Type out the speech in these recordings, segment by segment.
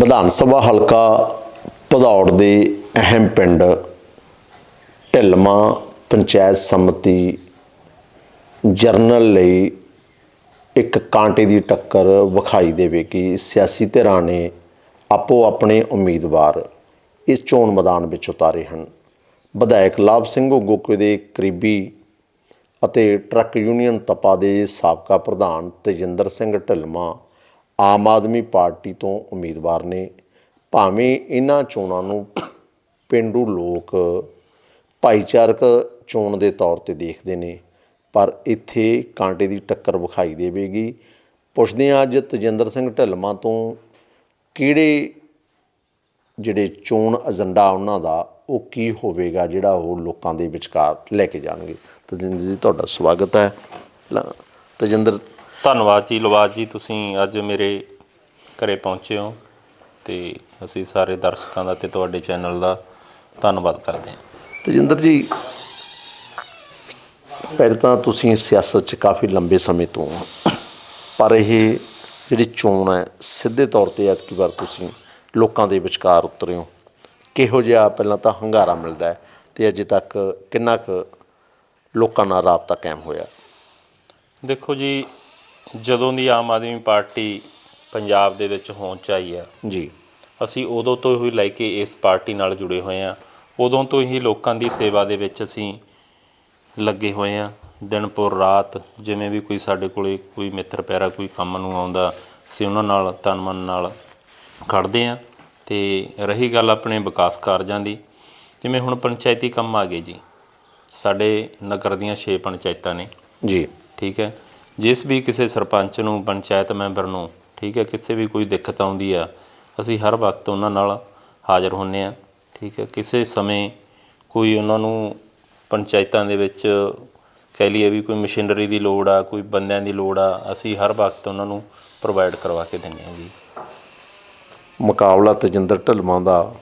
ਵਿਧਾਨ ਸਭਾ ਹਲਕਾ ਭਦੌੜ ਦੇ ਅਹਿਮ ਪਿੰਡ ਢਿਲਮਾ ਪੰਚਾਇਤ ਸਮਿਤੀ ਜਰਨਲ ਲਈ ਇੱਕ ਕਾਂਟੇ ਦੀ ਟੱਕਰ ਵਿਖਾਈ ਦੇਵੇਗੀ ਸਿਆਸੀ ਧਿਰਾਂ ਨੇ ਆਪੋ ਆਪਣੇ ਉਮੀਦਵਾਰ ਇਸ ਚੋਣ ਮੈਦਾਨ ਵਿੱਚ ਉਤਾਰੇ ਹਨ। ਵਿਧਾਇਕ ਲਾਭ ਸਿੰਘ ਗੋਕੇ ਦੇ ਕਰੀਬੀ ਅਤੇ ਟਰੱਕ ਯੂਨੀਅਨ ਤਪਾ ਦੇ ਸਾਬਕਾ ਪ੍ਰਧਾਨ ਤੇਜਿੰਦਰ ਸਿੰਘ ਢਿਲਮਾ ਆਮ ਆਦਮੀ ਪਾਰਟੀ ਤੋਂ ਉਮੀਦਵਾਰ ਨੇ। ਭਾਵੇਂ ਇਹਨਾਂ ਚੋਣਾਂ ਨੂੰ ਪਿੰਡੂ ਲੋਕ ਭਾਈਚਾਰਕ ਚੋਣ ਦੇ ਤੌਰ ਤੇ ਦੇਖਦੇ ਨੇ, ਪਰ ਇੱਥੇ ਕਾਂਟੇ ਦੀ ਟੱਕਰ ਵਿਖਾਈ ਦੇਵੇਗੀ। ਪੁੱਛਦੇ ਹਾਂ ਅੱਜ ਤਜਿੰਦਰ ਸਿੰਘ ਢਿਲਮਾ ਤੋਂ ਕਿਹੜੇ ਜਿਹੜੇ ਚੋਣ ਏਜੰਡਾ ਉਹਨਾਂ ਦਾ, ਉਹ ਕੀ ਹੋਵੇਗਾ ਜਿਹੜਾ ਉਹ ਲੋਕਾਂ ਦੇ ਵਿਚਕਾਰ ਲੈ ਕੇ ਜਾਣਗੇ। ਤਜਿੰਦਰ ਜੀ, ਤੁਹਾਡਾ ਸਵਾਗਤ ਹੈ। ਤਜਿੰਦਰ ਧੰਨਵਾਦ ਜੀ ਲਵਾਜ ਜੀ ਤੁਸੀਂ ਅੱਜ ਮੇਰੇ ਘਰੇ ਪਹੁੰਚੇ ਹੋ ਤੇ ਅਸੀਂ ਸਾਰੇ ਦਰਸ਼ਕਾਂ ਦਾ ਤੇ ਤੁਹਾਡੇ ਚੈਨਲ ਦਾ ਧੰਨਵਾਦ ਕਰਦੇ ਹਾਂ। ਤਜਿੰਦਰ ਜੀ ਪਹਿਲਾਂ ਤਾਂ ਤੁਸੀਂ ਸਿਆਸਤ 'ਚ ਕਾਫੀ ਲੰਬੇ ਸਮੇਂ ਤੋਂ ਹੋ ਪਰ ਇਹ ਜਿਹੜੀ ਚੋਣ ਹੈ ਸਿੱਧੇ ਤੌਰ ਤੇ ਐਤਕੀ ਵਾਰ ਤੁਸੀਂ ਲੋਕਾਂ ਦੇ ਵਿਚਕਾਰ ਉਤਰੇ ਹੋ। ਕਿਹੋ ਜਿਹਾ ਪਹਿਲਾਂ ਤਾਂ ਹੰਗਾਰਾ ਮਿਲਦਾ ਹੈ ਤੇ ਅਜੇ ਤੱਕ ਕਿੰਨਾ ਕੁ ਲੋਕਾਂ ਨਾਲ ਰਾਬਤਾ ਕਾਇਮ ਹੋਇਆ? ਦੇਖੋ ਜੀ ਜਦੋਂ ਦੀ ਆਮ ਆਦਮੀ ਪਾਰਟੀ ਪੰਜਾਬ ਦੇ ਵਿੱਚ ਹੋਂਦ 'ਚ ਆਈ ਆ ਜੀ। ਅਸੀਂ ਉਦੋਂ ਤੋਂ ਹੀ ਲੈ ਕੇ ਇਸ ਪਾਰਟੀ ਨਾਲ ਜੁੜੇ ਹੋਏ ਆ। ਉਦੋਂ ਤੋਂ ਹੀ ਲੋਕਾਂ ਦੀ ਸੇਵਾ ਦੇ ਵਿੱਚ ਅਸੀਂ ਲੱਗੇ ਹੋਏ ਆ। ਦਿਨ ਪੁਰ ਰਾਤ ਜਿਵੇਂ ਵੀ ਕੋਈ ਸਾਡੇ ਕੋਲੇ ਕੋਈ ਮਿੱਤਰ ਪਿਆਰਾ ਕੋਈ ਕੰਮ ਨੂੰ ਆਉਂਦਾ ਅਸੀਂ ਉਹਨਾਂ ਨਾਲ ਤਨ ਮਨ ਨਾਲ ਖੜਦੇ ਆ ਤੇ ਰਹੀ ਗੱਲ ਆਪਣੇ ਵਿਕਾਸ ਕਾਰਜਾਂ ਦੀ। ਜਿਵੇਂ ਹੁਣ ਪੰਚਾਇਤੀ ਕੰਮ ਆ ਗਏ ਜੀ। ਸਾਡੇ ਨਗਰ ਦੀਆਂ 6 ਪੰਚਾਇਤਾਂ ਨੇ। ਜੀ। ਠੀਕ ਹੈ। ਜਿਸ ਵੀ ਕਿਸੇ ਸਰਪੰਚ ਨੂੰ, ਪੰਚਾਇਤ ਮੈਂਬਰ ਨੂੰ, ਠੀਕ ਹੈ, ਕਿਸੇ ਵੀ ਕੋਈ ਦਿੱਕਤ ਆਉਂਦੀ ਆ, ਅਸੀਂ ਹਰ ਵਕਤ ਉਹਨਾਂ ਨਾਲ ਹਾਜ਼ਰ ਹੁੰਨੇ ਆ ਠੀਕ ਹੈ। ਕਿਸੇ ਸਮੇਂ ਕੋਈ ਉਹਨਾਂ ਨੂੰ ਪੰਚਾਇਤਾਂ ਦੇ ਵਿੱਚ ਕਹਿ ਲਈਏ ਵੀ ਕੋਈ ਮਸ਼ੀਨਰੀ ਦੀ ਲੋੜ ਆ, ਕੋਈ ਬੰਦਿਆਂ ਦੀ ਲੋੜ ਆ, ਅਸੀਂ ਹਰ ਵਕਤ ਉਹਨਾਂ ਨੂੰ ਪ੍ਰੋਵਾਈਡ ਕਰਵਾ ਕੇ ਦਿੰਦੇ ਹਾਂ ਜੀ। ਮੁਕਾਬਲਾ ਤਜਿੰਦਰ ਢਲਮਾ ਦਾ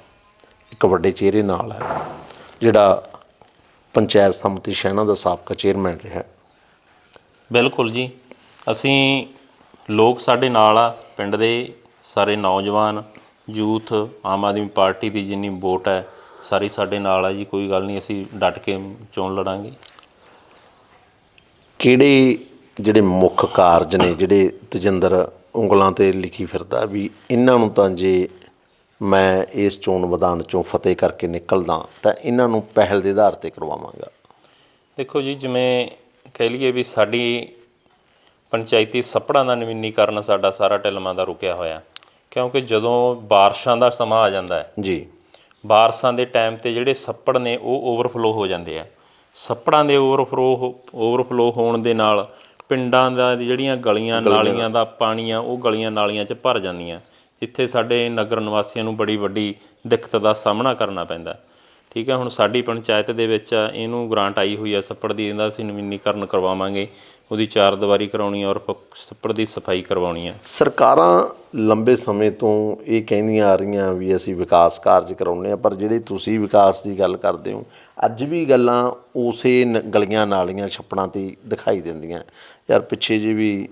ਇੱਕ ਵੱਡੇ ਚਿਹਰੇ ਨਾਲ ਹੈ, ਜਿਹੜਾ ਪੰਚਾਇਤ ਸਮਿਤੀ ਸ਼ਹਿਣਾ ਦਾ ਸਾਬਕਾ ਚੇਅਰਮੈਨ ਰਿਹਾ ਬਿਲਕੁਲ ਜੀ। ਅਸੀਂ ਲੋਕ ਸਾਡੇ ਨਾਲ ਆ ਪਿੰਡ ਦੇ ਸਾਰੇ ਨੌਜਵਾਨ ਯੂਥ ਆਮ ਆਦਮੀ ਪਾਰਟੀ ਦੀ ਜਿੰਨੀ ਵੋਟ ਹੈ ਸਾਰੀ ਸਾਡੇ ਨਾਲ ਆ ਜੀ ਕੋਈ ਗੱਲ ਨਹੀਂ ਅਸੀਂ ਡਟ ਕੇ ਚੋਣ ਲੜਾਂਗੇ। ਕਿਹੜੇ ਜਿਹੜੇ ਮੁੱਖ ਕਾਰਜ ਨੇ ਜਿਹੜੇ ਤਜਿੰਦਰ ਉਂਗਲਾਂ ਤੇ ਲਿਖੀ ਫਿਰਦਾ ਵੀ ਇਹਨਾਂ ਨੂੰ ਤਾਂ ਜੇ ਮੈਂ ਇਸ ਚੋਣ ਮੈਦਾਨ ਚੋਂ ਫਤਿਹ ਕਰਕੇ ਨਿਕਲਦਾ ਤਾਂ ਇਹਨਾਂ ਨੂੰ ਪਹਿਲ ਦੇ ਆਧਾਰ ਤੇ ਕਰਵਾਵਾਂਗਾ? ਦੇਖੋ ਜੀ ਜਿਵੇਂ ਕਹਿ ਲਈਏ ਵੀ ਸਾਡੀ ਪੰਚਾਇਤੀ ਸੱਪੜਾਂ ਦਾ ਨਵੀਨੀਕਰਨ ਸਾਡਾ ਸਾਰਾ ਢਿਲਮਾਂ ਦਾ ਰੁਕਿਆ ਹੋਇਆ। ਕਿਉਂਕਿ ਜਦੋਂ ਬਾਰਿਸ਼ਾਂ ਦਾ ਸਮਾਂ ਆ ਜਾਂਦਾ ਹੈ ਜੀ। ਬਾਰਸਾਂ ਦੇ ਟਾਈਮ ਤੇ ਜਿਹੜੇ ਸੱਪੜ ਨੇ ਉਹ ਓਵਰਫਲੋ ਹੋ ਜਾਂਦੇ ਆ। ਸੱਪੜਾਂ ਦੇ ਓਵਰਫਲੋ ਓਵਰਫਲੋ ਹੋਣ ਦੇ ਨਾਲ ਪਿੰਡਾਂ ਦਾ ਜਿਹੜੀਆਂ ਗਲੀਆਂ ਨਾਲੀਆਂ ਦਾ ਪਾਣੀ ਆ ਉਹ ਗਲੀਆਂ ਨਾਲੀਆਂ 'ਚ ਭਰ ਜਾਂਦੀਆਂ। ਜਿੱਥੇ ਸਾਡੇ ਨਗਰ ਨਿਵਾਸੀਆਂ ਨੂੰ ਬੜੀ ਵੱਡੀ ਦਿੱਕਤ ਦਾ ਸਾਹਮਣਾ ਕਰਨਾ ਪੈਂਦਾ। ਠੀਕ ਹੈ, ਹੁਣ ਸਾਡੀ ਪੰਚਾਇਤ ਦੇ ਵਿੱਚ ਇਹਨੂੰ ਗ੍ਰਾਂਟ ਆਈ ਹੋਈ ਹੈ, ਸੱਪੜ ਦੀ, ਇਹਦਾ ਅਸੀਂ ਨਵੀਨੀਕਰਨ ਕਰਵਾਵਾਂਗੇ। ਉਹਦੀ ਚਾਰ ਦੀਵਾਰੀ ਕਰਾਉਣੀ ਔਰ ਪ- ਸੱਪੜ ਦੀ ਸਫ਼ਾਈ ਕਰਵਾਉਣੀ ਹੈ। ਸਰਕਾਰਾਂ ਲੰਬੇ ਸਮੇਂ ਤੋਂ ਇਹ ਕਹਿੰਦੀਆਂ ਆ ਰਹੀਆਂ ਵੀ ਅਸੀਂ ਵਿਕਾਸ ਕਾਰਜ ਕਰਾਉਂਦੇ ਆ ਪਰ ਜਿਹੜੇ ਤੁਸੀਂ ਵਿਕਾਸ ਦੀ ਗੱਲ ਕਰਦੇ ਹੋ, ਅੱਜ ਵੀ ਗੱਲਾਂ ਉਸੇ ਨ- ਗਲੀਆਂ ਨਾਲੀਆਂ ਛੱਪੜਾਂ ਤੇ ਦਿਖਾਈ ਦਿੰਦੀਆਂ। ਯਾਰ ਪਿੱਛੇ ਜੇ ਵੀ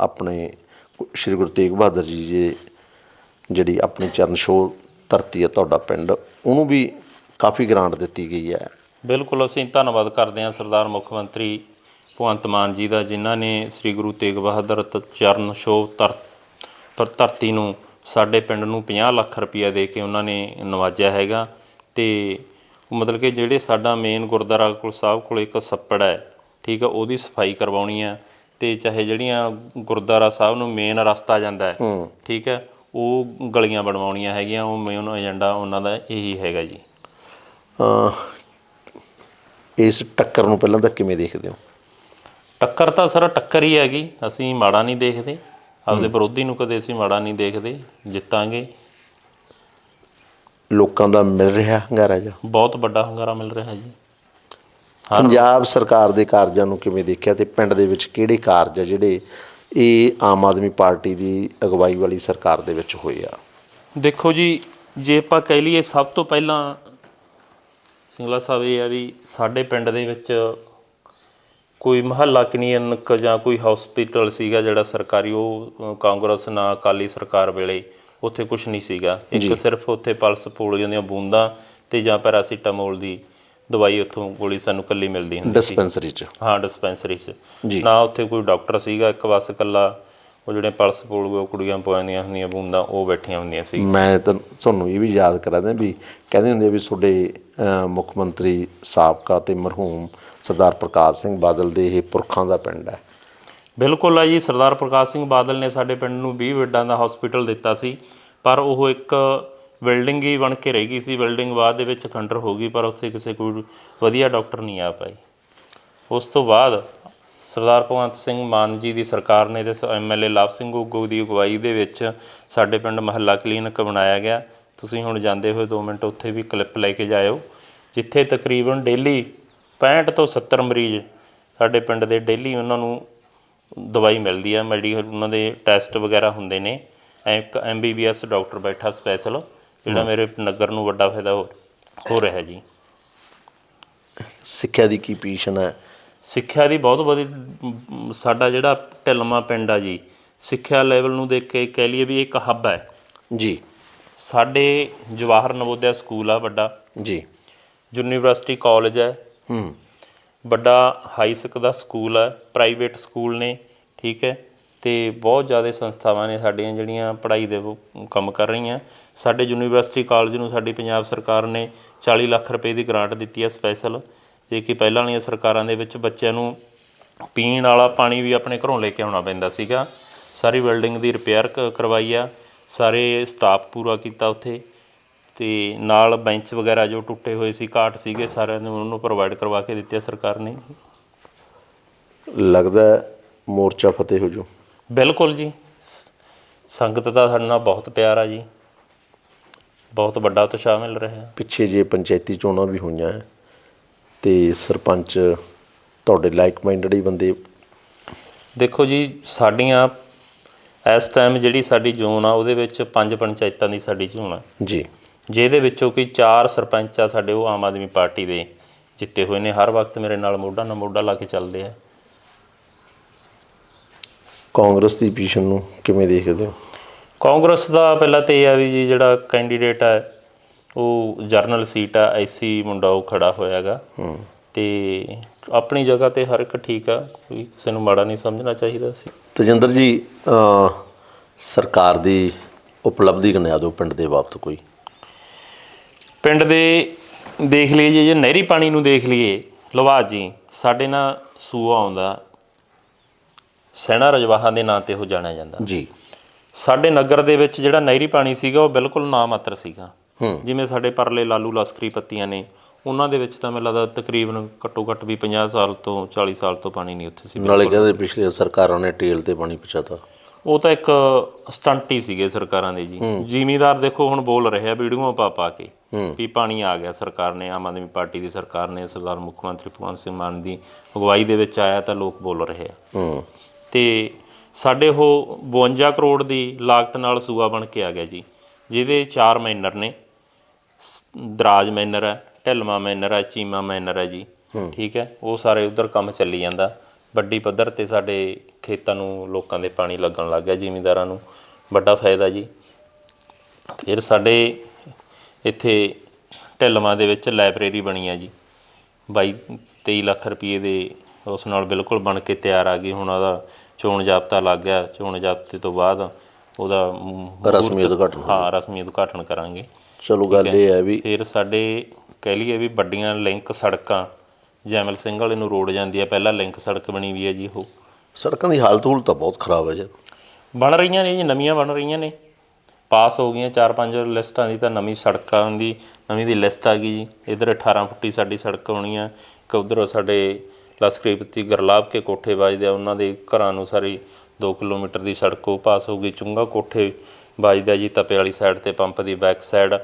ਆਪਣੇ ਸ਼੍ਰੀ ਗੁਰੂ ਤੇਗ ਬਹਾਦਰ ਜੀ ਜੀ ਜਿਹੜੀ ਆਪਣੀ ਚਰਨ ਛੋਹ ਧਰਤੀ ਹੈ ਤੁਹਾਡਾ ਪਿੰਡ, ਉਹਨੂੰ ਵੀ ਕਾਫੀ ਗ੍ਰਾਂਟ ਦਿੱਤੀ ਗਈ ਹੈ। ਬਿਲਕੁਲ ਅਸੀਂ ਧੰਨਵਾਦ ਕਰਦੇ ਹਾਂ ਸਰਦਾਰ ਮੁੱਖ ਮੰਤਰੀ ਭਗਵੰਤ ਮਾਨ ਜੀ ਦਾ ਜਿਨ੍ਹਾਂ ਨੇ ਸ੍ਰੀ ਗੁਰੂ ਤੇਗ ਬਹਾਦਰ ਚਰਨ ਧਰ ਪਰ ਧਰਤੀ ਨੂੰ ਸਾਡੇ ਪਿੰਡ ਨੂੰ 50 ਲੱਖ ਰੁਪਇਆ ਦੇ ਕੇ ਉਹਨਾਂ ਨੇ ਨਵਾਜਿਆ ਹੈਗਾ। ਤੇ ਮਤਲਬ ਕਿ ਜਿਹੜੇ ਸਾਡਾ ਮੇਨ ਗੁਰਦੁਆਰਾ ਕੋਲ ਸਾਹਿਬ ਕੋਲ ਇੱਕ ਸੱਪੜ ਹੈ ਠੀਕ ਹੈ ਉਹਦੀ ਸਫ਼ਾਈ ਕਰਵਾਉਣੀ ਹੈ ਤੇ ਚਾਹੇ ਜਿਹੜੀਆਂ ਗੁਰਦੁਆਰਾ ਸਾਹਿਬ ਨੂੰ ਮੇਨ ਰਸਤਾ ਜਾਂਦਾ ਹੈ ਠੀਕ ਹੈ ਉਹ ਗਲੀਆਂ ਬਣਵਾਉਣੀਆਂ ਹੈਗੀਆਂ ਉਹ ਮੇਨ ਏਜੰਡਾ ਉਹਨਾਂ ਦਾ ਇਹੀ ਹੈਗਾ ਜੀ। ਇਸ ਟੱਕਰ ਨੂੰ ਪਹਿਲਾਂ ਤਾਂ ਕਿਵੇਂ ਦੇਖਦੇ ਹੋ? ਟੱਕਰ ਤਾਂ ਸਰ ਟੱਕਰ ਹੀ ਹੈਗੀ ਅਸੀਂ ਮਾੜਾ ਨਹੀਂ ਦੇਖਦੇ। ਆਪਦੇ ਵਿਰੋਧੀ ਨੂੰ ਕਦੇ ਅਸੀਂ ਮਾੜਾ ਨਹੀਂ ਦੇਖਦੇ ਜਿੱਤਾਂਗੇ। ਲੋਕਾਂ ਦਾ ਮਿਲ ਰਿਹਾ ਹੰਗਾਰਾ ਜਾਂ ਬਹੁਤ ਵੱਡਾ ਹੰਗਾਰਾ ਮਿਲ ਰਿਹਾ ਜੀ। ਪੰਜਾਬ ਸਰਕਾਰ ਦੇ ਕਾਰਜਾਂ ਨੂੰ ਕਿਵੇਂ ਦੇਖਿਆ ਤੇ ਪਿੰਡ ਦੇ ਵਿੱਚ ਕਿਹੜੇ ਕਾਰਜ ਆ ਜਿਹੜੇ ਇਹ ਆਮ ਆਦਮੀ ਪਾਰਟੀ ਦੀ ਅਗਵਾਈ ਵਾਲੀ ਸਰਕਾਰ ਦੇ ਵਿੱਚ ਹੋਏ ਆ? ਦੇਖੋ ਜੀ ਜੇ ਆਪਾਂ ਕਹਿ ਲਈਏ ਸਭ ਤੋਂ ਪਹਿਲਾਂ ਸਿੰਗਲਾ ਸਾਹਿਬ ਇਹ ਆ ਵੀ ਸਾਡੇ ਪਿੰਡ ਦੇ ਵਿੱਚ ਕੋਈ ਮਹੱਲਾ ਕਲੀਨਿਕ ਜਾਂ ਕੋਈ ਹਸਪੀਟਲ ਸੀਗਾ ਜਿਹੜਾ ਸਰਕਾਰੀ ਉਹ ਕਾਂਗਰਸ ਨਾ ਅਕਾਲੀ ਸਰਕਾਰ ਵੇਲੇ ਉੱਥੇ ਕੁਝ ਨਹੀਂ ਸੀਗਾ। ਇੱਕ ਸਿਰਫ ਉੱਥੇ ਪਲਸ ਪੋਲੀਓ ਦੀਆਂ ਬੂੰਦਾਂ ਤੇ ਜਾਂ ਪੈਰਾਸੀਟਾਮੋਲ ਦੀ ਦਵਾਈ ਉੱਥੋਂ ਗੋਲੀ ਸਾਨੂੰ ਕੱਲੀ ਮਿਲਦੀ ਹੁੰਦੀ ਸੀ। ਡਿਸਪੈਂਸਰੀ ਚ? ਹਾਂ ਡਿਸਪੈਂਸਰੀ 'ਚ। ਨਾ ਉੱਥੇ ਕੋਈ ਡਾਕਟਰ ਸੀਗਾ ਇੱਕ ਬਸ ਇਕੱਲਾ ਉਹ ਜਿਹੜੇ ਪਲਸ ਪੋਲੀਓ ਕੁੜੀਆਂ ਪਵਾਉਂਦੀਆਂ ਹੁੰਦੀਆਂ ਬੂੰਦਾਂ ਉਹ ਬੈਠੀਆਂ ਹੁੰਦੀਆਂ ਸੀ। ਮੈਂ ਤੁਹਾਨੂੰ ਇਹ ਵੀ ਯਾਦ ਕਰਾ ਦਿਆਂ ਵੀ ਕਹਿੰਦੇ ਹੁੰਦੇ ਵੀ ਤੁਹਾਡੇ ਮੁੱਖ ਮੰਤਰੀ ਸਾਬਕਾ ਤੇ ਮਰਹੂਮ ਸਰਦਾਰ ਪ੍ਰਕਾਸ਼ ਸਿੰਘ ਬਾਦਲ ਦੇ ਇਹ ਪੁਰਖਾਂ ਦਾ ਪਿੰਡ ਹੈ। ਬਿਲਕੁਲ ਆ ਜੀ, ਸਰਦਾਰ ਪ੍ਰਕਾਸ਼ ਸਿੰਘ ਬਾਦਲ ਨੇ ਸਾਡੇ ਪਿੰਡ ਨੂੰ 20 ਬੈੱਡਾਂ ਦਾ ਹਸਪੀਟਲ ਦਿੱਤਾ ਸੀ, ਪਰ ਉਹ ਇੱਕ ਬਿਲਡਿੰਗ ਹੀ ਬਣ ਕੇ ਰਹਿ ਗਈ ਸੀ ਬਿਲਡਿੰਗ ਬਾਅਦ ਦੇ ਵਿੱਚ ਖੰਡਰ ਹੋ ਗਈ, ਪਰ ਉੱਥੇ ਕਿਸੇ ਕੋਈ ਵਧੀਆ ਡਾਕਟਰ ਨਹੀਂ ਆ ਪਾਈ। ਉਸ ਤੋਂ ਬਾਅਦ ਸਰਦਾਰ ਭਗਵੰਤ ਸਿੰਘ ਮਾਨ ਜੀ ਦੀ ਸਰਕਾਰ ਨੇ ਤੇ ਐਮਐਲਏ ਲਵ ਸਿੰਘ ਉਗੂ ਦੀ ਅਗਵਾਈ ਦੇ ਵਿੱਚ ਸਾਡੇ ਪਿੰਡ ਮਹੱਲਾ ਕਲੀਨਿਕ ਬਣਾਇਆ ਗਿਆ। ਤੁਸੀਂ ਹੁਣ ਜਾਂਦੇ ਹੋਏ 2 ਮਿੰਟ ਉੱਥੇ ਵੀ ਕਲਿੱਪ ਲੈ ਕੇ ਜਾਇਓ ਜਿੱਥੇ ਤਕਰੀਬਨ ਡੇਲੀ 65 ਤੋਂ 70 ਮਰੀਜ਼ ਸਾਡੇ ਪਿੰਡ ਦੇ ਡੇਲੀ ਉਹਨਾਂ ਨੂੰ ਦਵਾਈ ਮਿਲਦੀ ਆ ਮੈਡੀਕਲ ਉਹਨਾਂ ਦੇ ਟੈਸਟ ਵਗੈਰਾ ਹੁੰਦੇ ਨੇ। ਐ ਇੱਕ ਐਮਬੀਬੀਐਸ ਡਾਕਟਰ ਬੈਠਾ ਸਪੈਸ਼ਲ ਜਿਹੜਾ ਮੇਰੇ ਨਗਰ ਨੂੰ ਵੱਡਾ ਫਾਇਦਾ ਹੋ ਰਿਹਾ ਜੀ। ਸਿੱਖਿਆ ਦੀ ਕੀ ਪੋਜੀਸ਼ਨ ਹੈ? ਸਿੱਖਿਆ ਦੀ ਬਹੁਤ ਵਧੀਆ ਸਾਡਾ ਜਿਹੜਾ ਢਿਲਮਾ ਪਿੰਡ ਆ ਜੀ ਸਿੱਖਿਆ ਲੈਵਲ ਨੂੰ ਦੇਖ ਕੇ ਕਹਿ ਲਈਏ ਵੀ ਇੱਕ ਹੱਬ ਹੈ। ਜੀ। ਸਾਡੇ ਜਵਾਹਰ ਨਵੋਦਿਆ ਸਕੂਲ ਆ ਵੱਡਾ। ਜੀ। ਯੂਨੀਵਰਸਿਟੀ ਕਾਲਜ ਹੈ। ਹੂੰ। ਵੱਡਾ ਹਾਈ ਸਕ ਦਾ ਸਕੂਲ ਹੈ ਪ੍ਰਾਈਵੇਟ ਸਕੂਲ ਨੇ ਠੀਕ ਹੈ। ਤੇ ਬਹੁਤ ਜ਼ਿਆਦਾ ਸੰਸਥਾਵਾਂ ਨੇ ਸਾਡੀਆਂ ਜਿਹੜੀਆਂ ਪੜ੍ਹਾਈ ਦੇ ਕੰਮ ਕਰ ਰਹੀਆਂ। ਸਾਡੇ ਯੂਨੀਵਰਸਿਟੀ ਕਾਲਜ ਨੂੰ ਸਾਡੀ ਪੰਜਾਬ ਸਰਕਾਰ ਨੇ 40 ਲੱਖ ਰੁਪਏ ਦੀ ਗ੍ਰਾਂਟ ਦਿੱਤੀ ਹੈ ਸਪੈਸ਼ਲ ਜੇ ਕਿ ਪਹਿਲਾਂ ਵਾਲੀਆਂ ਸਰਕਾਰਾਂ ਦੇ ਵਿੱਚ ਬੱਚਿਆਂ ਨੂੰ ਪੀਣ ਵਾਲਾ ਪਾਣੀ ਵੀ ਆਪਣੇ ਘਰੋਂ ਲੈ ਕੇ ਆਉਣਾ ਪੈਂਦਾ ਸੀਗਾ। ਸਾਰੀ ਬਿਲਡਿੰਗ ਦੀ ਰਿਪੇਅਰ ਕਰਵਾਈ ਆ। ਸਾਰੇ ਸਟਾਫ ਪੂਰਾ ਕੀਤਾ ਉੱਥੇ ਤੇ ਨਾਲ ਬੈਂਚ ਵਗੈਰਾ ਜੋ ਟੁੱਟੇ ਹੋਏ ਸੀ ਘਾਟ ਸੀਗੇ ਸਾਰਿਆਂ ਨੂੰ ਉਹਨੂੰ ਪ੍ਰੋਵਾਈਡ ਕਰਵਾ ਕੇ ਦਿੱਤੀ ਸਰਕਾਰ ਨੇ। ਲੱਗਦਾ ਮੋਰਚਾ ਫਤਿਹ ਹੋ ਜੂ ਬਿਲਕੁਲ ਜੀ। ਸੰਗਤ ਦਾ ਸਾਡੇ ਨਾਲ ਬਹੁਤ ਪਿਆਰ ਆ ਜੀ। ਬਹੁਤ ਵੱਡਾ ਉਤਸ਼ਾਹ ਮਿਲ ਰਿਹਾ ਪਿੱਛੇ ਜੇ ਪੰਚਾਇਤੀ ਚੋਣਾਂ ਵੀ ਹੋਈਆਂ ਤੇ ਸਰਪੰਚ ਤੁਹਾਡੇ ਲਾਈਕ ਮਾਈਂਡਡ ਹੀ ਬੰਦੇ। ਦੇਖੋ ਜੀ ਸਾਡੀਆਂ ਇਸ ਟਾਈਮ ਜਿਹੜੀ ਸਾਡੀ ਜ਼ੋਨ ਆ ਉਹਦੇ ਵਿੱਚ ਪੰਜ ਪੰਚਾਇਤਾਂ ਦੀ ਸਾਡੀ ਜ਼ੋਨ ਆ। ਜੀ। ਜਿਹਦੇ ਵਿੱਚੋਂ ਕਿ ਚਾਰ ਸਰਪੰਚ ਆ ਸਾਡੇ ਉਹ ਆਮ ਆਦਮੀ ਪਾਰਟੀ ਦੇ ਜਿੱਤੇ ਹੋਏ ਨੇ। ਹਰ ਵਕਤ ਮੇਰੇ ਨਾਲ ਮੋਢਾ ਨਾਲ ਮੋਢਾ ਲਾ ਕੇ ਚੱਲਦੇ ਆ। ਕਾਂਗਰਸ ਦੀ ਪੋਜੀਸ਼ਨ ਨੂੰ ਕਿਵੇਂ ਦੇਖਦੇ ਹੋ? ਕਾਂਗਰਸ ਦਾ ਪਹਿਲਾਂ ਤੇ ਇਹ ਆ ਵੀ ਜਿਹੜਾ ਕੈਂਡੀਡੇਟ ਹੈ ਉਹ ਜਰਨਲ ਸੀਟ ਆ। ਐਸੀ ਮੁੰਡਾ ਉਹ ਖੜਾ ਹੋਇਆਗਾ ਤੇ ਆਪਣੀ ਜਗ੍ਹਾ ਤੇ ਹਰ ਇੱਕ ਠੀਕ ਆ ਕੋਈ ਕਿਸੇ ਨੂੰ ਮਾੜਾ ਨਹੀਂ ਸਮਝਣਾ ਚਾਹੀਦਾ ਸੀ। ਤਜਿੰਦਰ ਜੀ ਸਰਕਾਰ ਦੀ ਉਪਲਬਧੀ ਗਿਣਾ ਦਿਓ ਪਿੰਡ ਦੇ ਬਾਬਤ ਕੋਈ। ਪਿੰਡ ਦੇ ਦੇਖ ਲਈਏ ਜੀ, ਜੇ ਨਹਿਰੀ ਪਾਣੀ ਨੂੰ ਦੇਖ ਲਈਏ ਲਵਾ ਜੀ ਸਾਡੇ ਨਾਲ ਸੂਆ ਆਉਂਦਾ ਸੈਣਾ ਰਜਵਾਹਾਂ ਦੇ ਨਾਂ ਤੇ ਉਹ ਜਾਣਿਆ ਜਾਂਦਾ। ਜੀ। ਸਾਡੇ ਨਗਰ ਦੇ ਵਿੱਚ ਜਿਹੜਾ ਨਹਿਰੀ ਪਾਣੀ ਸੀਗਾ ਉਹ ਬਿਲਕੁਲ ਨਾਮਾਤਰ ਸੀਗਾ। ਹੂੰ। ਜਿਵੇਂ ਸਾਡੇ ਪਰਲੇ ਲਾਲੂ ਲਸਕਰੀ ਪੱਤੀਆਂ ਨੇ ਉਹਨਾਂ ਦੇ ਵਿੱਚ ਤਾਂ ਮੈਨੂੰ ਲੱਗਦਾ ਤਕਰੀਬਨ ਘੱਟੋ ਘੱਟ ਵੀ 50 ਸਾਲ ਤੋਂ 40 ਸਾਲ ਤੋਂ ਪਾਣੀ ਨਹੀਂ ਉੱਥੇ ਸੀ ਨਾਲੇ ਕਹਿੰਦੇ ਪਿਛਲੇ ਸਰਕਾਰਾਂ ਨੇ ਟੇਲ ਤੇ ਪਾਣੀ ਪਹੁੰਚਾਤਾ। ਉਹ ਤਾਂ ਇੱਕ ਸਟੰਟ ਹੀ ਸੀਗੇ ਸਰਕਾਰਾਂ ਦੇ ਜੀ। ਜ਼ਿਮੀਦਾਰ ਦੇਖੋ ਹੁਣ ਬੋਲ ਰਹੇ ਆ ਵੀਡੀਓ ਪਾ ਪਾ ਕੇ ਵੀ ਪਾਣੀ ਆ ਗਿਆ ਸਰਕਾਰ ਨੇ ਆਮ ਆਦਮੀ ਪਾਰਟੀ ਦੀ ਸਰਕਾਰ ਨੇ ਸਰਦਾਰ ਮੁੱਖ ਮੰਤਰੀ ਭਗਵੰਤ ਸਿੰਘ ਮਾਨ ਦੀ ਅਗਵਾਈ ਦੇ ਵਿੱਚ ਆਇਆ ਤਾਂ ਲੋਕ ਬੋਲ ਰਹੇ ਆ। ਤੇ ਸਾਡੇ ਉਹ 52 ਕਰੋੜ ਦੀ ਲਾਗਤ ਨਾਲ ਸੂਆ ਬਣ ਕੇ ਆ ਗਿਆ ਜੀ ਜਿਹਦੇ ਚਾਰ ਮੈਨਰ ਨੇ ਦਰਾਜ ਮੈਨਰ ਹੈ ਢਿਲਮਾ ਮੈਨਰ ਹੈ ਚੀਮਾ ਮੈਨਰ ਹੈ ਜੀ ਠੀਕ ਹੈ? ਉਹ ਸਾਰੇ ਉਧਰ ਕੰਮ ਚੱਲੀ ਜਾਂਦਾ। ਵੱਡੀ ਪੱਧਰ ਤੇ ਸਾਡੇ ਖੇਤਾਂ ਨੂੰ ਲੋਕਾਂ ਦੇ ਪਾਣੀ ਲੱਗਣ ਲੱਗ ਗਿਆ ਜ਼ਿਮੀਂਦਾਰਾਂ ਨੂੰ। ਵੱਡਾ ਫਾਇਦਾ ਜੀ। ਫਿਰ ਸਾਡੇ ਇੱਥੇ ਢਿਲਮਾ ਦੇ ਵਿੱਚ ਲਾਇਬ੍ਰੇਰੀ ਬਣੀ ਆ ਜੀ। ਬਾਈ 23 ਲੱਖ ਰੁਪਏ ਦੇ ਉਸ ਨਾਲ ਬਿਲਕੁਲ ਬਣ ਕੇ ਤਿਆਰ ਆ ਗਈ ਹੁਣ ਉਹਦਾ ਚੋਣ ਜਾਬਤਾ ਲੱਗ ਗਿਆ। ਚੋਣ ਜਾਬਤੇ ਤੋਂ ਬਾਅਦ ਉਹਦਾ ਰਸਮੀ ਉਦਘਾਟਨ ਹਾਂ ਰਸਮੀ ਉਦਘਾਟਨ ਕਰਾਂਗੇ। ਚਲੋ ਗੱਲ ਇਹ ਹੈ ਵੀ ਫਿਰ ਸਾਡੇ ਕਹਿ ਲਈਏ ਵੀ ਵੱਡੀਆਂ ਲਿੰਕ ਸੜਕਾਂ ਜੈਮਲ ਸਿੰਘ ਵਾਲੇ ਨੂੰ ਰੋਡ ਜਾਂਦੀ ਆ ਪਹਿਲਾਂ ਲਿੰਕ ਸੜਕ ਬਣੀ ਵੀ ਹੈ ਜੀ ਉਹ। ਸੜਕਾਂ ਦੀ ਹਾਲਤ ਹੂਲ ਤਾਂ ਬਹੁਤ ਖਰਾਬ ਹੈ ਜੀ। ਬਣ ਰਹੀਆਂ ਨੇ ਜੀ ਨਵੀਆਂ ਬਣ ਰਹੀਆਂ ਨੇ। ਪਾਸ ਹੋ ਗਈਆਂ ਚਾਰ ਪੰਜ ਲਿਸਟਾਂ ਦੀ ਤਾਂ ਨਵੀਂ ਸੜਕਾਂ ਦੀ ਨਵੀਂ ਦੀ ਲਿਸਟ ਆ ਗਈ ਜੀ। ਇਧਰ 18 ਫੁੱਟੀ ਸਾਡੀ ਸੜਕ ਹੋਣੀ ਆ ਇੱਕ ਉਧਰ ਸਾਡੇ ਲਸਕਰੀ ਪੱਤੀ ਗਰਲਾਬ ਕੇ ਕੋਠੇ ਵੱਜਦੇ ਆ ਉਹਨਾਂ ਦੇ ਘਰਾਂ ਨੂੰ ਸਾਰੀ 2 ਕਿਲੋਮੀਟਰ ਦੀ ਸੜਕ ਉਹ ਪਾਸ ਹੋ ਗਈ। ਚੁੰਗਾ ਕੋਠੇ ਵੱਜਦਾ ਜੀ ਤਪੇ ਵਾਲੀ ਸਾਈਡ ਤੇ ਪੰਪ ਦੀ ਬੈਕ ਸਾਈਡ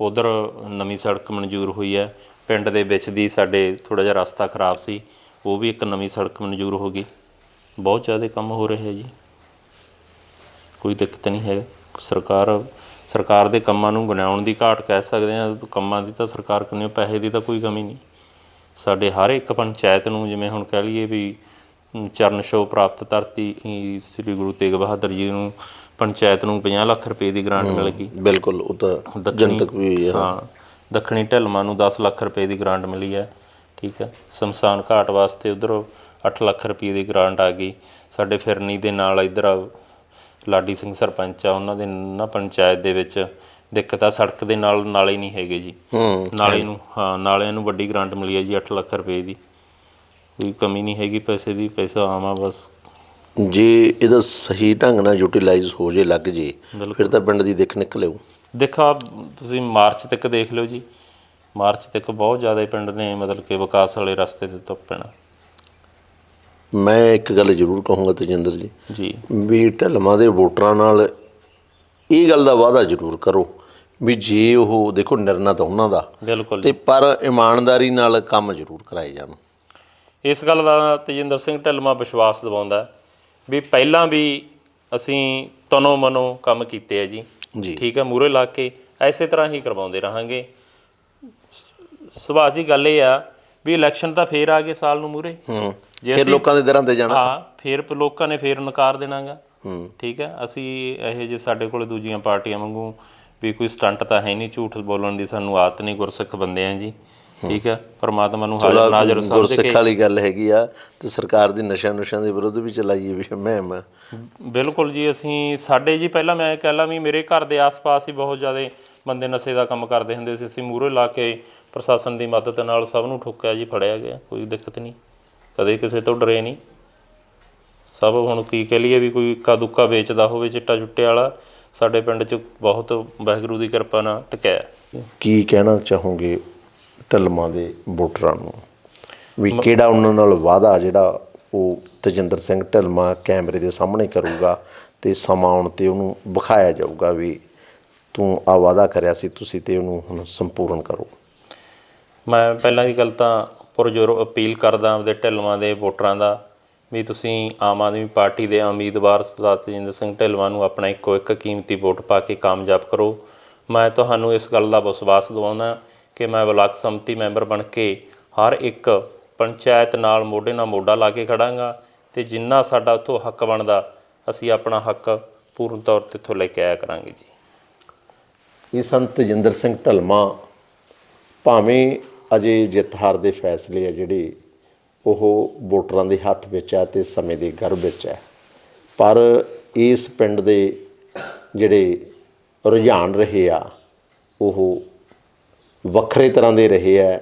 ਉਧਰ ਨਵੀਂ ਸੜਕ ਮਨਜ਼ੂਰ ਹੋਈ ਹੈ। ਪਿੰਡ ਦੇ ਵਿੱਚ ਦੀ ਸਾਡੇ ਥੋੜਾ ਜਿਹਾ ਰਸਤਾ ਖਰਾਬ ਸੀ, ਉਹ ਵੀ ਇੱਕ ਨਵੀਂ ਸੜਕ ਮਨਜ਼ੂਰ ਹੋ ਗਈ। ਬਹੁਤ ਜ਼ਿਆਦਾ ਕੰਮ ਹੋ ਰਿਹਾ ਜੀ। ਕੋਈ ਦਿੱਕਤ ਨਹੀਂ ਹੈ। ਸਰਕਾਰ ਸਰਕਾਰ ਦੇ ਕੰਮਾਂ ਨੂੰ ਗਣਾਉਣ ਦੀ ਘਾਟ ਕਹਿ ਸਕਦੇ ਹਾਂ। ਕੰਮਾਂ ਦੀ ਤਾਂ ਸਰਕਾਰ ਕੋਲ ਪੈਸੇ ਦੀ ਤਾਂ ਕੋਈ ਕਮੀ ਨਹੀਂ। ਸਾਡੇ ਹਰ ਇੱਕ ਪੰਚਾਇਤ ਨੂੰ ਜਿਵੇਂ ਹੁਣ ਕਹਿ ਲਈਏ ਵੀ ਚਰਨ ਛੋਹ ਪ੍ਰਾਪਤ ਧਰਤੀ ਸ੍ਰੀ ਗੁਰੂ ਤੇਗ ਬਹਾਦਰ ਜੀ ਨੂੰ ਪੰਚਾਇਤ ਨੂੰ 50 ਲੱਖ ਰੁਪਏ ਦੀ ਗ੍ਰਾਂਟ ਮਿਲ ਗਈ। ਬਿਲਕੁਲ ਉਹ ਤਾਂ ਜਨਤਕ ਵੀ ਹੋਈ ਹੈ। ਹਾਂ ਦੱਖਣੀ ਢਲਮਾ ਨੂੰ 10 ਲੱਖ ਰੁਪਏ ਦੀ ਗ੍ਰਾਂਟ ਮਿਲੀ ਹੈ ਠੀਕ ਹੈ। ਸ਼ਮਸ਼ਾਨ ਘਾਟ ਵਾਸਤੇ ਉਧਰ 8 ਲੱਖ ਰੁਪਏ ਦੀ ਗ੍ਰਾਂਟ ਆ ਗਈ। ਸਾਡੇ ਫਿਰਨੀ ਦੇ ਨਾਲ ਇਧਰ ਲਾਡੀ ਸਿੰਘ ਸਰਪੰਚ ਆ ਉਹਨਾਂ ਦੇ ਨਾ ਪੰਚਾਇਤ ਦੇ ਵਿੱਚ ਦਿੱਕਤ ਆ ਸੜਕ ਦੇ ਨਾਲ ਨਾਲੇ ਨਹੀਂ ਹੈਗੇ ਜੀ। ਨਾਲੇ ਨੂੰ ਹਾਂ ਨਾਲਿਆਂ ਨੂੰ ਵੱਡੀ ਗ੍ਰਾਂਟ ਮਿਲੀ ਹੈ ਜੀ 8 ਲੱਖ ਰੁਪਏ ਦੀ। ਕੋਈ ਕਮੀ ਨਹੀਂ ਹੈਗੀ ਪੈਸੇ ਦੀ ਪੈਸਾ ਆਵਾ ਬਸ। ਜੇ ਇਹਦਾ ਸਹੀ ਢੰਗ ਨਾਲ ਯੂਟਿਲਾਈਜ਼ ਹੋ ਜੇ ਲੱਗ ਜੇ। ਫਿਰ ਤਾਂ ਪਿੰਡ ਦੀ ਦਿੱਖ ਨਿਕਲੇਉ ਦੇਖਾ ਤੁਸੀਂ ਮਾਰਚ ਤੱਕ ਦੇਖ ਲਿਓ ਜੀ। ਮਾਰਚ ਤੱਕ ਬਹੁਤ ਜ਼ਿਆਦਾ ਪਿੰਡ ਨੇ ਮਤਲਬ ਕਿ ਵਿਕਾਸ ਵਾਲੇ ਰਸਤੇ ਤੇ ਤੁਰ ਪੈਣਾ। ਮੈਂ ਇੱਕ ਗੱਲ ਜ਼ਰੂਰ ਕਹੂੰਗਾ ਤਜਿੰਦਰ ਜੀ। ਜੀ। ਵੀ ਢਲਮਾਂ ਦੇ ਵੋਟਰਾਂ ਨਾਲ ਇਹ ਗੱਲ ਦਾ ਵਾਅਦਾ ਜ਼ਰੂਰ ਕਰੋ ਵੀ ਜੇ ਉਹ ਦੇਖੋ ਨਿਰਣਾ ਤਾਂ ਉਹਨਾਂ ਦਾ। ਬਿਲਕੁਲ ਤੇ। ਪਰ ਇਮਾਨਦਾਰੀ ਨਾਲ ਕੰਮ ਜ਼ਰੂਰ ਕਰਾਏ ਜਾਣ। ਇਸ ਗੱਲ ਦਾ ਤੇਜਿੰਦਰ ਸਿੰਘ ਢਿੱਲਮਾ ਵਿਸ਼ਵਾਸ ਦਿਵਾਉਂਦਾ ਹੈ। ਵੀ ਪਹਿਲਾਂ ਵੀ ਅਸੀਂ ਤਨੋ ਮਨੋ ਕੰਮ ਕੀਤੇ ਆ ਜੀ। ਜੀ। ਠੀਕ ਹੈ ਮੂਰੇ ਲਾ ਕੇ ਐਸੇ ਤਰ੍ਹਾਂ ਹੀ ਕਰਵਾਉਂਦੇ ਰਹਾਂਗੇ। ਸੁਭਾਅ ਜੀ ਗੱਲ ਇਹ ਆ ਵੀ ਇਲੈਕਸ਼ਨ ਤਾਂ ਫੇਰ ਆ ਗਏ ਸਾਲ ਨੂੰ ਮੂਰੇ ਹੂੰ। ਫਿਰ ਲੋਕਾਂ ਦੇ ਦਰਾਂ ਤੇ ਜਾਣਾ। ਹਾਂ ਫੇਰ ਲੋਕਾਂ ਨੇ ਫੇਰ ਨਕਾਰ ਦੇਣਾਗਾ। ਹੂੰ। ਠੀਕ ਹੈ ਅਸੀਂ ਇਹ ਜੇ ਸਾਡੇ ਕੋਲ ਦੂਜੀਆਂ ਪਾਰਟੀਆਂ ਵਾਂਗੂ ਵੀ ਕੋਈ ਸਟੰਟ ਤਾਂ ਹੈ ਨਹੀਂ ਝੂਠ ਬੋਲਣ ਦੀ ਸਾਨੂੰ ਆਦਤ ਨਹੀਂ ਗੁਰਸਿੱਖ ਬੰਦੇ ਆ ਜੀ। ਠੀਕ ਹੈ ਪਰਮਾਤਮਾ ਨੂੰ ਹਾਜ਼ਰ ਨਾਜ਼ਰ ਸਮਝ ਗੁਰਸਿੱਖ ਕੇ ਵਾਲੀ ਗੱਲ ਹੈਗੀ ਆ ਤੇ ਸਰਕਾਰ ਦੀ ਨਸ਼ਾ ਨੁਸ਼ਿਆਂ ਦੇ ਵਿਰੁੱਧ ਵੀ ਚਲਾਈਏ ਵੀ ਮਹਿਮ। ਬਿਲਕੁਲ ਜੀ ਅਸੀਂ ਸਾਡੇ ਜੀ ਪਹਿਲਾਂ ਮੈਂ ਕਹਿ ਲਾਂ ਵੀ ਮੇਰੇ ਘਰ ਦੇ ਆਸ-ਪਾਸ ਹੀ ਬਹੁਤ ਜ਼ਿਆਦਾ ਬੰਦੇ ਨਸ਼ੇ ਦਾ ਕੰਮ ਕਰਦੇ ਹੁੰਦੇ ਸੀ। ਅਸੀਂ ਮੂਹਰੇ ਲਾ ਕੇ ਪ੍ਰਸ਼ਾਸਨ ਦੀ ਮਦਦ ਨਾਲ ਸਭ ਨੂੰ ਠੋਕਿਆ ਜੀ ਫੜਿਆ ਗਿਆ ਕੋਈ ਦਿੱਕਤ ਨਹੀਂ। ਕਦੇ ਕਿਸੇ ਤੋਂ ਡਰੇ ਨਹੀਂ। ਸਭ ਹੁਣ ਕੀ ਕਹਿ ਲਈਏ ਵੀ ਕੋਈ ਇੱਕਾ ਦੁੱਕਾ ਵੇਚਦਾ ਹੋਵੇ ਚਿੱਟਾ ਚੁੱਟੇ ਵਾਲਾ ਸਾਡੇ ਪਿੰਡ 'ਚ ਬਹੁਤ ਵਾਹਿਗੁਰੂ ਦੀ ਕਿਰਪਾ ਨਾਲ ਟਿਕਿਆ। ਕੀ ਕਹਿਣਾ ਚਾਹੋਗੇ? ਢਲਮਾਂ ਦੇ ਵੋਟਰਾਂ ਨੂੰ। ਵੀ ਕਿਹੜਾ ਉਹਨਾਂ ਨਾਲ ਵਾਅਦਾ ਜਿਹੜਾ ਉਹ ਤਜਿੰਦਰ ਸਿੰਘ ਢਲਮਾ ਕੈਮਰੇ ਦੇ ਸਾਹਮਣੇ ਕਰੂਗਾ ਤੇ ਸਮਾਂ ਆਉਣ ਤੇ ਉਹਨੂੰ ਵਿਖਾਇਆ ਜਾਊਗਾ ਵੀ ਤੂੰ ਆ ਵਾਅਦਾ ਕਰਿਆ ਸੀ, ਤੁਸੀਂ ਤੇ ਉਹਨੂੰ ਹੁਣ ਸੰਪੂਰਨ ਕਰੋ। ਮੈਂ ਪਹਿਲਾਂ ਦੀ ਗੱਲ ਤਾਂ ਪੁਰਜੋਰ ਅਪੀਲ ਕਰਦਾ ਆਪਦੇ ਢਿੱਲਵਾਂ ਦੇ ਵੋਟਰਾਂ ਦਾ ਵੀ ਤੁਸੀਂ ਆਮ ਆਦਮੀ ਪਾਰਟੀ ਦੇ ਉਮੀਦਵਾਰ ਸਰਦਾਰ ਤਜਿੰਦਰ ਸਿੰਘ ਢਿੱਲਵਾਂ ਨੂੰ ਆਪਣਾ ਇੱਕੋ ਇੱਕ ਕੀਮਤੀ ਵੋਟ ਪਾ ਕੇ ਕਾਮਯਾਬ ਕਰੋ। ਮੈਂ ਤੁਹਾਨੂੰ ਇਸ ਗੱਲ ਦਾ ਵਿਸ਼ਵਾਸ ਦਿਵਾਉਣਾ ਕਿ ਮੈਂ ਬਲਾਕ ਸੰਮਤੀ ਮੈਂਬਰ ਬਣ ਕੇ ਹਰ ਇੱਕ ਪੰਚਾਇਤ ਨਾਲ ਮੋਢੇ ਨਾਲ ਮੋਢਾ ਲਾ ਕੇ ਖੜਾਂਗਾ ਤੇ ਜਿੰਨਾ ਸਾਡਾ ਉੱਥੋਂ ਹੱਕ ਬਣਦਾ, ਅਸੀਂ ਆਪਣਾ ਹੱਕ ਪੂਰਨ ਤੌਰ ਤੇ ਇੱਥੋਂ ਲੈ ਕੇ ਆਇਆ ਕਰਾਂਗੇ ਜੀ। ਇਹ ਸੰਤ ਤਜਿੰਦਰ ਸਿੰਘ ਢਲਮਾ ਭਾਵੇਂ ਅਜੇ ਜਿੱਤ ਹਾਰ ਦੇ ਫੈਸਲੇ ਆ ਜਿਹੜੇ ਉਹ ਵੋਟਰਾਂ ਦੇ ਹੱਥ ਵਿੱਚ ਹੈ ਤੇ ਸਮੇਂ ਦੇ ਗਰਭ ਵਿੱਚ ਹੈ ਪਰ ਇਸ ਪਿੰਡ ਦੇ ਜਿਹੜੇ ਰੁਝਾਨ ਰਹੇ ਆ, ਉਹ ਵੱਖਰੇ ਤਰ੍ਹਾਂ ਦੇ ਰਹੇ ਆ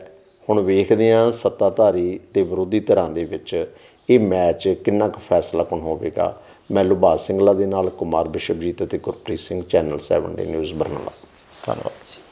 ਹੁਣ ਵੇਖਦੇ ਆ ਸੱਤਾਧਾਰੀ ਤੇ ਵਿਰੋਧੀ ਧਿਰਾਂ ਦੇ ਵਿੱਚ ਇਹ ਮੈਚ ਕਿੰਨਾ ਕੁ ਫੈਸਲਾਕੁਨ ਹੋਵੇਗਾ। ਮੈਂ ਲੁਭਾਸ ਸਿੰਘਲਾ ਦੇ ਨਾਲ ਕੁਮਾਰ ਬਿਸ਼ਪਜੀਤ ਅਤੇ Gurpreet Singh channel 7 day news Barnala. ਧੰਨਵਾਦ।